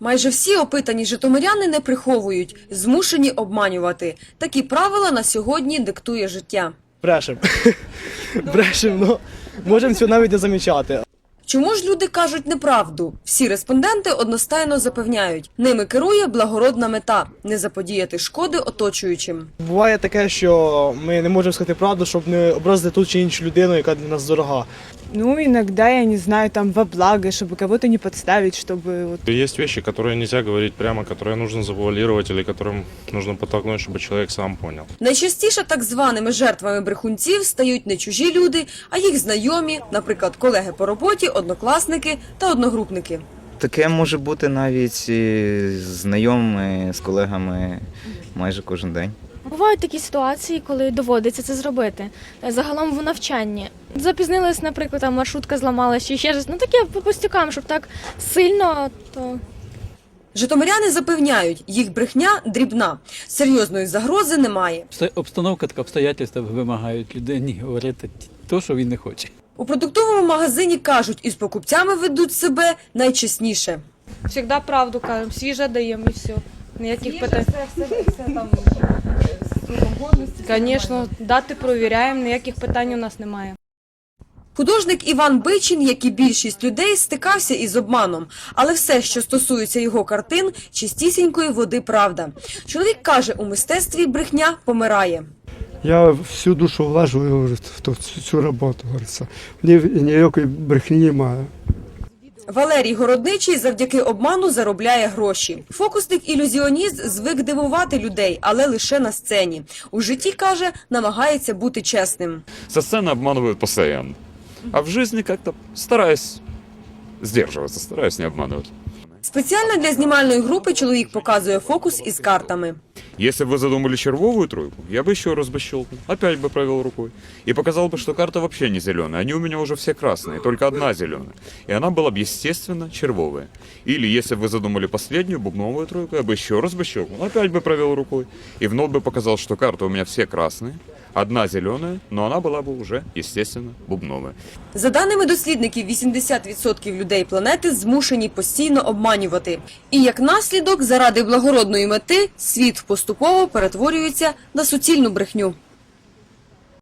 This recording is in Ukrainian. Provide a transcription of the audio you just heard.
Майже всі опитані житомиряни не приховують, змушені обманювати. Такі правила на сьогодні диктує життя. Брешем. Брешем, ну можемо цього навіть не замічати. Чому ж люди кажуть неправду? Всі респонденти одностайно запевняють, ними керує благородна мета не заподіяти шкоди оточуючим. Буває таке, що ми не можемо сказати правду, щоб не образити ту чи іншу людину, яка для нас дорога. Ну, иногда, я не знаю, там во благо, чтобы кого-то не подставить, чтобы вот Есть вещи, которые нельзя говорить прямо, которые нужно завуалировать или которым нужно подтолкнуть, чтобы человек сам понял. Найчастіше так званими жертвами брехунців стають не чужі люди, а їх знайомі, наприклад, колеги по роботі, однокласники та одногрупники. Таке може бути навіть і з знайомими, з колегами майже кожен день. Бувають такі ситуації, коли доводиться це зробити. Загалом в навчанні. Запізнилась, наприклад, там маршрутка зламалась чи ще щось. Ну таке по пустякам, щоб так сильно, то Житомиряни запевняють, їх брехня дрібна, серйозної загрози немає. Обстановка така обстоятельства вимагають людині говорити те, що він не хоче. У продуктовому магазині кажуть, із покупцями ведуть себе найчесніше. Всегда правду кажемо, свіже даємо і все. Ніяких питань. Звісно, дати провіряємо, ніяких питань у нас немає. Художник Іван Бичин, як і більшість людей, стикався із обманом, але все, що стосується його картин, чистісінької води правда. Чоловік каже, у мистецтві брехня помирає. Я всю душу влажу в цю, роботу. Ніякої брехні немає. Валерій Городничий завдяки обману заробляє гроші. Фокусник-ілюзіоніст звик дивувати людей, але лише на сцені. У житті каже, намагається бути чесним. Со сцены обманывают постоянно. А в жизни как-то стараюсь сдерживаться, стараюсь не обманывать. Спеціально для знімальної групи чоловік показує фокус із картами. Если бы вы задумали червовую тройку, я бы еще раз бы щелкнул, опять бы провел рукой. И показал бы, что карта вообще не зеленая. Они у меня уже все красные, только одна зеленая. И она была бы, естественно, червовая. Или если бы вы задумали последнюю бубновую тройку, я бы еще раз бы щелкнул, опять бы провел рукой. И вновь бы показал, что карты у меня все красные, одна зеленая, но она была бы уже, естественно, бубновая. За даними дослідників, 80% людей планети змушені постійно обманювати. І як наслідок, заради благородної мети, світ поступово перетворюється на суцільну брехню.